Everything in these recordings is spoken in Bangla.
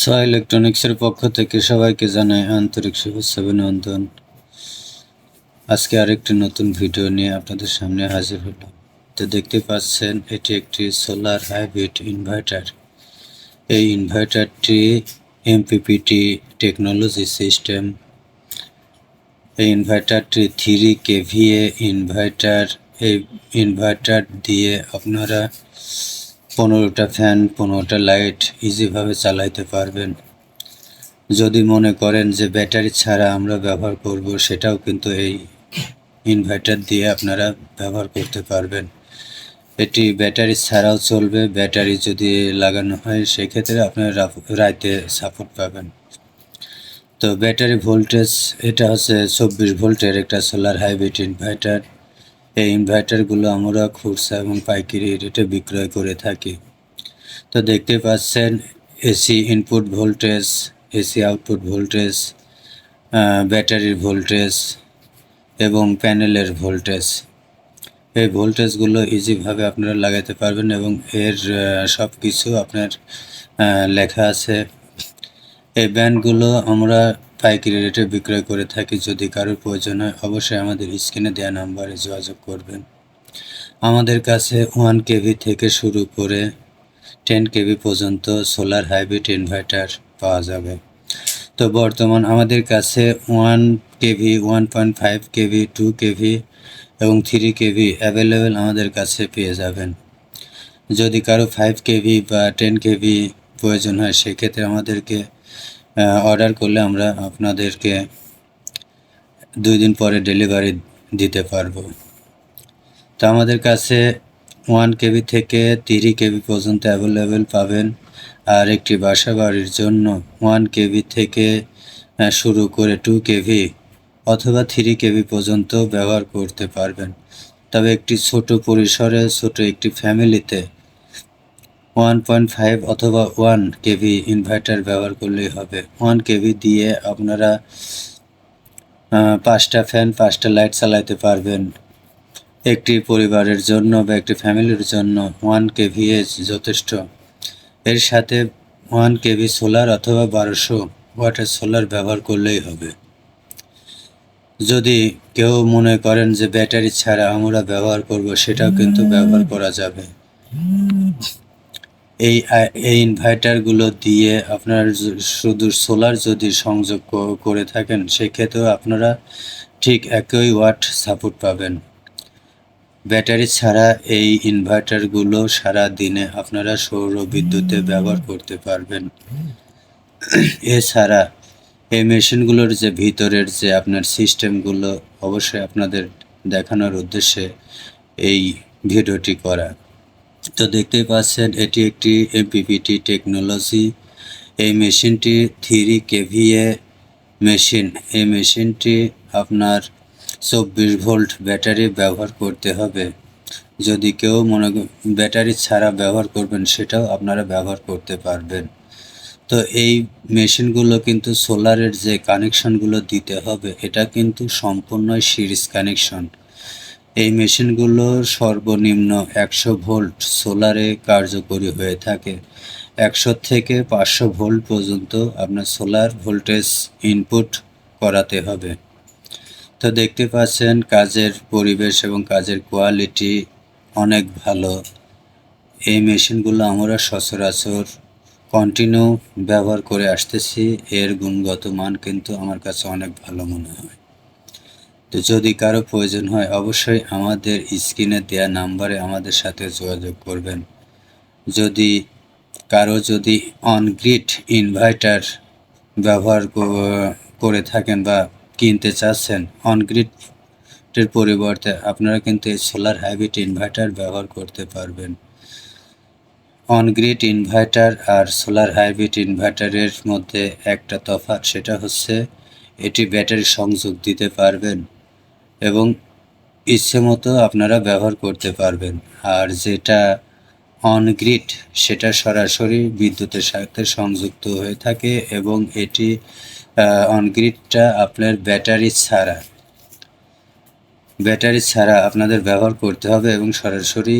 সো ইলেকট্রনিক্সের পক্ষ থেকে সবাইকে জানাই আন্তরিক শুভেচ্ছা, অভিনন্দন। আজকে আরেকটি নতুন ভিডিও নিয়ে আপনাদের সামনে হাজির হলাম। তো দেখতে পাচ্ছেন, এটি একটি সোলার হাইব্রিড ইনভার্টার এই ইনভার্টারটি এমপিপিটি টেকনোলজি সিস্টেম এই ইনভার্টারটি থ্রি কেভিএ ইনভার্টার এই ইনভার্টার দিয়ে আপনারা পনেরোটা ফ্যান, পনেরোটা লাইট ইজিভাবে চালাইতে পারবেন। যদি মনে করেন যে ব্যাটারি ছাড়া আমরা ব্যবহার করব, সেটাও কিন্তু এই ইনভার্টার দিয়ে আপনারা ব্যবহার করতে পারবেন। এটি ব্যাটারি ছাড়াও চলবে, ব্যাটারি যদি লাগানো হয়, সেক্ষেত্রে আপনারা রাতে সাপোর্ট পাবেন। তো ব্যাটারি ভোল্টেজ এটা হচ্ছে চব্বিশ ভোল্টের একটা সোলার হাইব্রিড ইনভার্টার এই ইনভার্টারগুলো আমরা খুচরা এবং পাইকারি রেটে বিক্রয় করে থাকি। তো দেখতে পাচ্ছেন, AC input voltage AC output voltage ব্যাটারির ভোল্টেজ এবং প্যানেলের ভোল্টেজ এই ভোল্টেজগুলো ইজিভাবে আপনারা লাগাতে পারবেন এবং এর সব কিছু আপনার লেখা আছে। এই ব্যান্ডগুলো আমরা পাইকারি রেটে বিক্রয় করে থাকি। যদি কারোর প্রয়োজন হয়, অবশ্যই আমাদের স্ক্রিনে দেওয়া নাম্বারে যোগাযোগ করবেন। আমাদের কাছে ওয়ান কেভি থেকে শুরু করে টেন কেভি পর্যন্ত সোলার হাইব্রিড ইনভার্টার পাওয়া যাবে। তো বর্তমান আমাদের কাছে one KV, one point five KV, two KV এবং থ্রি কেভি অ্যাভেলেবেল আমাদের কাছে পেয়ে যাবেন। যদি কারও ফাইভ কেভি বা টেন কেভি প্রয়োজন হয়, সেক্ষেত্রে আমাদেরকে অর্ডার করলে আমরা আপনাদেরকে দুই দিন পরে ডেলিভারি দিতে পারব। তো আমাদের কাছে ওয়ান কেবি থেকে থ্রি কেবি পর্যন্ত অ্যাভেলেবেল পাবেন। আর একটি বাসা বাড়ির জন্য ওয়ান কেবি থেকে শুরু করে টু কেভি অথবা থ্রি কেবি পর্যন্ত ব্যবহার করতে পারবেন। তবে একটি ছোট পরিসরে, ছোট একটি ফ্যামিলিতে ওয়ান পয়েন্ট ফাইভ অথবা ওয়ান কেভি ইনভার্টার ব্যবহার করলেই হবে। ওয়ান কেভি দিয়ে আপনারা পাঁচটা ফ্যান পাঁচটা লাইট চালাইতে পারবেন। একটি পরিবারের জন্য বা একটি ফ্যামিলির জন্য ওয়ান কেভিএস যথেষ্ট। এর সাথে ওয়ান কেভি সোলার অথবা বারোশো ওয়াটের সোলার ব্যবহার করলেই হবে। যদি কেউ মনে করেন যে ব্যাটারি ছাড়া আমরা ব্যবহার করব সেটাও কিন্তু ব্যবহার করা যাবে। এই এই ইনভার্টারগুলো দিয়ে আপনার শুধু সোলার যদি সংযোগ করে থাকেন, সেক্ষেত্রেও আপনারা ঠিক একই ওয়াট সাপোর্ট পাবেন। ব্যাটারি ছাড়া এই ইনভার্টারগুলো সারা দিনে আপনারা সৌর বিদ্যুতে ব্যবহার করতে পারবেন। এছাড়া এই মেশিনগুলোর যে ভিতরের যে আপনার সিস্টেমগুলো অবশ্যই আপনাদের দেখানোর উদ্দেশ্যে এই ভিডিওটি করা। তো দেখতেই পাচ্ছেন, এটি একটি এমপিপিটি টেকনোলজি এই মেশিনটি থ্রি কেভিএ মেশিন এই মেশিনটি আপনার চব্বিশ ভোল্ট ব্যাটারি ব্যবহার করতে হবে। যদি কেউ মনে ব্যাটারি ছাড়া ব্যবহার করবেন, সেটাও আপনারা ব্যবহার করতে পারবেন। তো এই মেশিনগুলো কিন্তু সোলারের যে কানেকশনগুলো দিতে হবে, এটা কিন্তু সম্পূর্ণই সিরিজ কানেকশন এই মেশিনগুলো সর্বনিম্ন একশো ভোল্ট সোলারে কার্যকরী হয়ে থাকে। একশো থেকে পাঁচশো ভোল্ট পর্যন্ত আপনার সোলার ভোল্টেজ ইনপুট করাতে হবে। তো দেখতে পাচ্ছেন, কাজের পরিবেশ এবং কাজের কোয়ালিটি অনেক ভালো। এই মেশিনগুলো আমরা সচরাচর কন্টিনিউ ব্যবহার করে আসতেছি। এর গুণগত মান কিন্তু আমার কাছে অনেক ভালো মনে হয়। তো যদি কারও প্রয়োজন হয়, অবশ্যই আমাদের স্ক্রিনে দেওয়া নাম্বারে আমাদের সাথে যোগাযোগ করবেন। যদি কারও যদি অনগ্রিড ইনভার্টার ব্যবহার করে থাকেন বা কিনতে চাচ্ছেন অনগ্রিডের পরিবর্তে আপনারা কিন্তু এই সোলার হাইব্রিড ইনভার্টার ব্যবহার করতে পারবেন। অনগ্রিড ইনভার্টার আর সোলার হাইব্রিড ইনভার্টারের মধ্যে একটা তফাৎ সেটা হচ্ছে, এটি ব্যাটারি সংযোগ দিতে পারবেন। এবং ইচ্ছে মতো আপনারা ব্যবহার করতে পারবেন। আর যেটা অনগ্রিড সেটা সরাসরি বিদ্যুতের সাথে সংযুক্ত হয়ে থাকে এবং এটি অনগ্রিডটা আপনার ব্যাটারি ছাড়া ব্যাটারি ছাড়া আপনাদের ব্যবহার করতে হবে এবং সরাসরি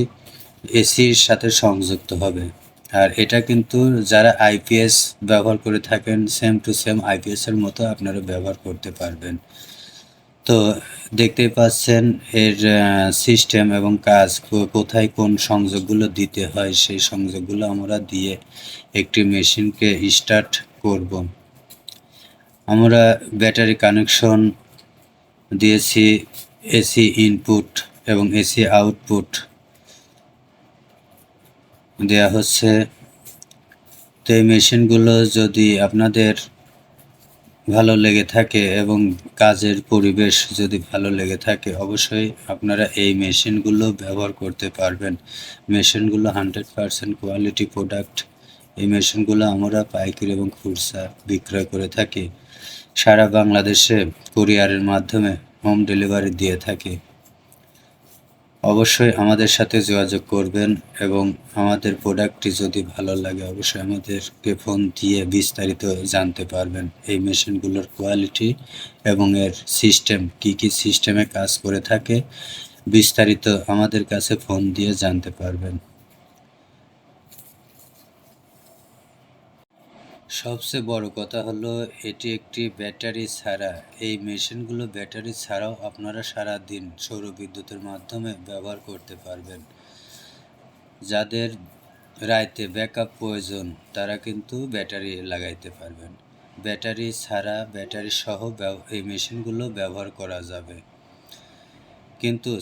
এসির সাথে সংযুক্ত হবে। আর এটা কিন্তু যারা আইপিএস ব্যবহার করে থাকেন সেম টু সেম আইপিএস এর মতো আপনারা ব্যবহার করতে পারবেন। তো দেখতেই পাচ্ছেন এর সিস্টেম এবং কাজ কোথায় কোন সংযোগগুলো দিতে হয়, সেই সংযোগগুলো আমরা দিয়ে একটি মেশিনকে স্টার্ট করব। আমরা ব্যাটারি কানেকশন দিয়েছি এসি ইনপুট এবং এসি আউটপুট দেয়া হচ্ছে। তো এই মেশিনগুলো যদি আপনাদের ভালো লেগে থাকে এবং কাজের পরিবেশ যদি ভালো লেগে থাকে, অবশ্যই আপনারা এই মেশিনগুলো ব্যবহার করতে পারবেন। মেশিনগুলো হান্ড্রেড পারসেন্ট কোয়ালিটি প্রোডাক্ট। এই মেশিনগুলো আমরা পাইকারি এবং খুচরা বিক্রয় করে থাকি। সারা বাংলাদেশে কুরিয়ারের মাধ্যমে হোম ডেলিভারি দিয়ে থাকি। অবশ্যই আমাদের সাথে যোগাযোগ করবেন এবং আমাদের প্রোডাক্টটি যদি ভালো লাগে, অবশ্যই আমাদেরকে ফোন দিয়ে বিস্তারিত জানতে পারবেন এই মেশিনগুলোর কোয়ালিটি এবং এর সিস্টেম কি কি সিস্টেমে কাজ করে থাকে, বিস্তারিত আমাদের কাছে ফোন দিয়ে জানতে পারবেন। সবচেয়ে বড় কথা হলো, এটি একটি ব্যাটারি ছাড়া। এই মেশিনগুলো ব্যাটারি ছাড়াও আপনারা সারা দিন সৌর বিদ্যুতের মাধ্যমে ব্যবহার করতে পারবেন। যাদের রাইতে ব্যাকআপ প্রয়োজন, তারা কিন্তু ব্যাটারি লাগাইতে পারবেন। ব্যাটারি ছাড়া ব্যাটারি সহ এই মেশিনগুলো ব্যবহার করা যাবে। কিন্তু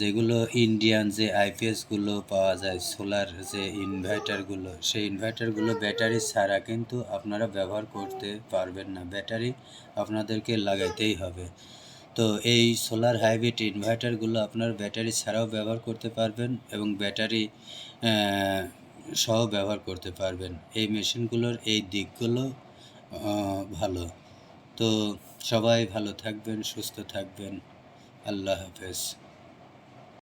যেগুলো ইন্ডিয়ান যে আইপিএসগুলো পাওয়া যায় সোলার যে ইনভার্টারগুলো সেই ইনভার্টারগুলো ব্যাটারি ছাড়া কিন্তু আপনারা ব্যবহার করতে পারবেন না। ব্যাটারি আপনাদেরকে লাগাইতেই হবে। তো এই সোলার হাইব্রিড ইনভার্টারগুলো আপনার ব্যাটারি ছাড়াও ব্যবহার করতে পারবেন এবং ব্যাটারি সহ ব্যবহার করতে পারবেন। এই মেশিনগুলোর এই দিকগুলো ভালো। তো সবাই ভালো থাকবেন, সুস্থ থাকবেন। আল্লাহ হাফেজ।